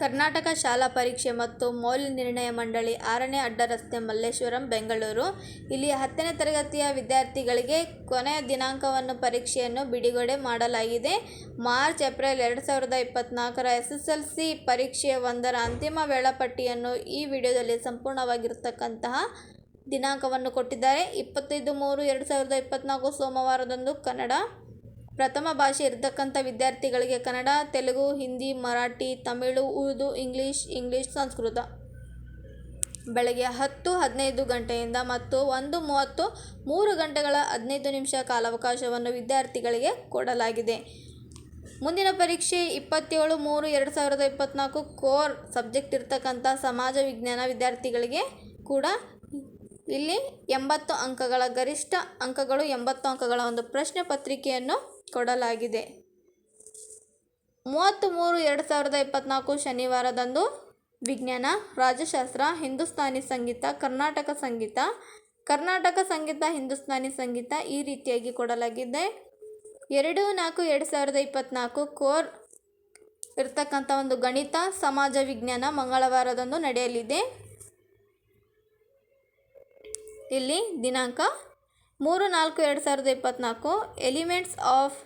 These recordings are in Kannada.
ಕರ್ನಾಟಕ ಶಾಲಾ ಪರೀಕ್ಷೆ ಮತ್ತು ಮೌಲ್ಯ ನಿರ್ಣಯ ಮಂಡಳಿ ಆರನೇ ಅಡ್ಡರಸ್ತೆ ಮಲ್ಲೇಶ್ವರಂ, ಬೆಂಗಳೂರು. ಇಲ್ಲಿ ಹತ್ತನೇ ತರಗತಿಯ ವಿದ್ಯಾರ್ಥಿಗಳಿಗೆ ಕೊನೆಯ ದಿನಾಂಕವನ್ನು ಪರೀಕ್ಷೆಯನ್ನು ಬಿಡುಗಡೆ ಮಾಡಲಾಗಿದೆ. ಮಾರ್ಚ್, ಏಪ್ರಿಲ್ ಎರಡು ಸಾವಿರದ ಇಪ್ಪತ್ತ್ನಾಲ್ಕರ ಎಸ್ ಎಸ್ ಎಲ್ ಸಿ ಪರೀಕ್ಷೆಯ ಒಂದರ ಅಂತಿಮ ವೇಳಾಪಟ್ಟಿಯನ್ನು ಈ ವಿಡಿಯೋದಲ್ಲಿ ಸಂಪೂರ್ಣವಾಗಿರ್ತಕ್ಕಂತಹ ದಿನಾಂಕವನ್ನು ಕೊಟ್ಟಿದ್ದಾರೆ. ಇಪ್ಪತ್ತೈದು ಮೂರು ಎರಡು ಸಾವಿರದ ಇಪ್ಪತ್ತ್ನಾಲ್ಕು ಸೋಮವಾರದಂದು ಕನ್ನಡ ಪ್ರಥಮ ಭಾಷೆ ಇರತಕ್ಕಂಥ ವಿದ್ಯಾರ್ಥಿಗಳಿಗೆ ಕನ್ನಡ, ತೆಲುಗು, ಹಿಂದಿ, ಮರಾಠಿ, ತಮಿಳು, ಉರ್ದು, ಇಂಗ್ಲೀಷ್ ಇಂಗ್ಲೀಷ್, ಸಂಸ್ಕೃತ. ಬೆಳಗ್ಗೆ ಹತ್ತು ಹದಿನೈದು ಗಂಟೆಯಿಂದ ಮತ್ತು ಒಂದು ಮೂವತ್ತು ಮೂರು ಗಂಟೆಗಳ ಹದಿನೈದು ನಿಮಿಷ ಕಾಲಾವಕಾಶವನ್ನು ವಿದ್ಯಾರ್ಥಿಗಳಿಗೆ ಕೊಡಲಾಗಿದೆ. ಮುಂದಿನ ಪರೀಕ್ಷೆ ಇಪ್ಪತ್ತೇಳು ಮೂರು ಎರಡು ಸಾವಿರದ ಇಪ್ಪತ್ತ್ನಾಲ್ಕು ಕೋರ್ ಸಬ್ಜೆಕ್ಟ್ ಇರ್ತಕ್ಕಂಥ ಸಮಾಜ ವಿಜ್ಞಾನ ವಿದ್ಯಾರ್ಥಿಗಳಿಗೆ ಕೂಡ ಇಲ್ಲಿ ಎಂಬತ್ತು ಅಂಕಗಳ ಗರಿಷ್ಠ ಅಂಕಗಳು ಎಂಬತ್ತು ಅಂಕಗಳ ಒಂದು ಪ್ರಶ್ನೆ ಪತ್ರಿಕೆಯನ್ನು ಕೊಡಲಾಗಿದೆ. ಮೂವತ್ತು ಮೂರು ಎರಡು ಸಾವಿರದ ಇಪ್ಪತ್ತ್ನಾಲ್ಕು ಶನಿವಾರದಂದು ವಿಜ್ಞಾನ ರಾಜಶಾಸ್ತ್ರ ಹಿಂದೂಸ್ತಾನಿ ಸಂಗೀತ, ಕರ್ನಾಟಕ ಸಂಗೀತ ಕರ್ನಾಟಕ ಸಂಗೀತ, ಹಿಂದೂಸ್ತಾನಿ ಸಂಗೀತ ಈ ರೀತಿಯಾಗಿ ಕೊಡಲಾಗಿದೆ. ಎರಡು ನಾಲ್ಕು ಎರಡು ಸಾವಿರದ ಇಪ್ಪತ್ತ್ನಾಲ್ಕು ಕೋರ್ ಇರ್ತಕ್ಕಂಥ ಒಂದು ಗಣಿತ, ಸಮಾಜ ವಿಜ್ಞಾನ ಮಂಗಳವಾರದಂದು ನಡೆಯಲಿದೆ. ಇಲ್ಲಿ ದಿನಾಂಕ ಮೂರು ನಾಲ್ಕು ಎರಡು ಸಾವಿರದ ಇಪ್ಪತ್ತ್ನಾಲ್ಕು. ಎಲಿಮೆಂಟ್ಸ್ ಆಫ್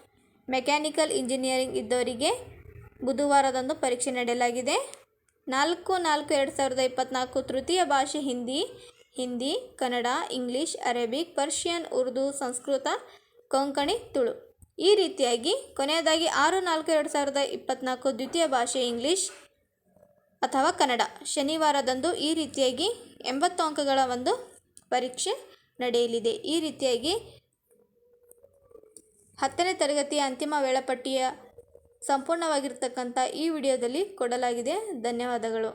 ಮೆಕ್ಯಾನಿಕಲ್ ಇಂಜಿನಿಯರಿಂಗ್ ಇದ್ದವರಿಗೆ ಬುಧವಾರದಂದು ಪರೀಕ್ಷೆ ನಡೆಯಲಾಗಿದೆ. ನಾಲ್ಕು ನಾಲ್ಕು ಎರಡು ಸಾವಿರದ ಇಪ್ಪತ್ತ್ನಾಲ್ಕು ತೃತೀಯ ಭಾಷೆ Hindi Hindi, Kannada, English, Arabic, Persian, Urdu, Sanskrit, Konkani, Tulu. ಈ ರೀತಿಯಾಗಿ ಕೊನೆಯದಾಗಿ ಆರು ನಾಲ್ಕು ಎರಡು ಸಾವಿರದ ಇಪ್ಪತ್ತ್ನಾಲ್ಕು ದ್ವಿತೀಯ ಭಾಷೆ ಇಂಗ್ಲೀಷ್ ಅಥವಾ ಕನ್ನಡ. ಶನಿವಾರದಂದು ಈ ರೀತಿಯಾಗಿ ಎಂಬತ್ತು ಅಂಕಗಳ ಒಂದು ಪರೀಕ್ಷೆ ನಡೆಯಲಿದೆ. ಈ ರೀತಿಯಾಗಿ ಹತ್ತನೇ ತರಗತಿಯ ಅಂತಿಮ ವೇಳಾಪಟ್ಟಿಯ ಸಂಪೂರ್ಣವಾಗಿರ್ತಕ್ಕಂಥ ಈ ವಿಡಿಯೋದಲ್ಲಿ ಕೊಡಲಾಗಿದೆ. ಧನ್ಯವಾದಗಳು.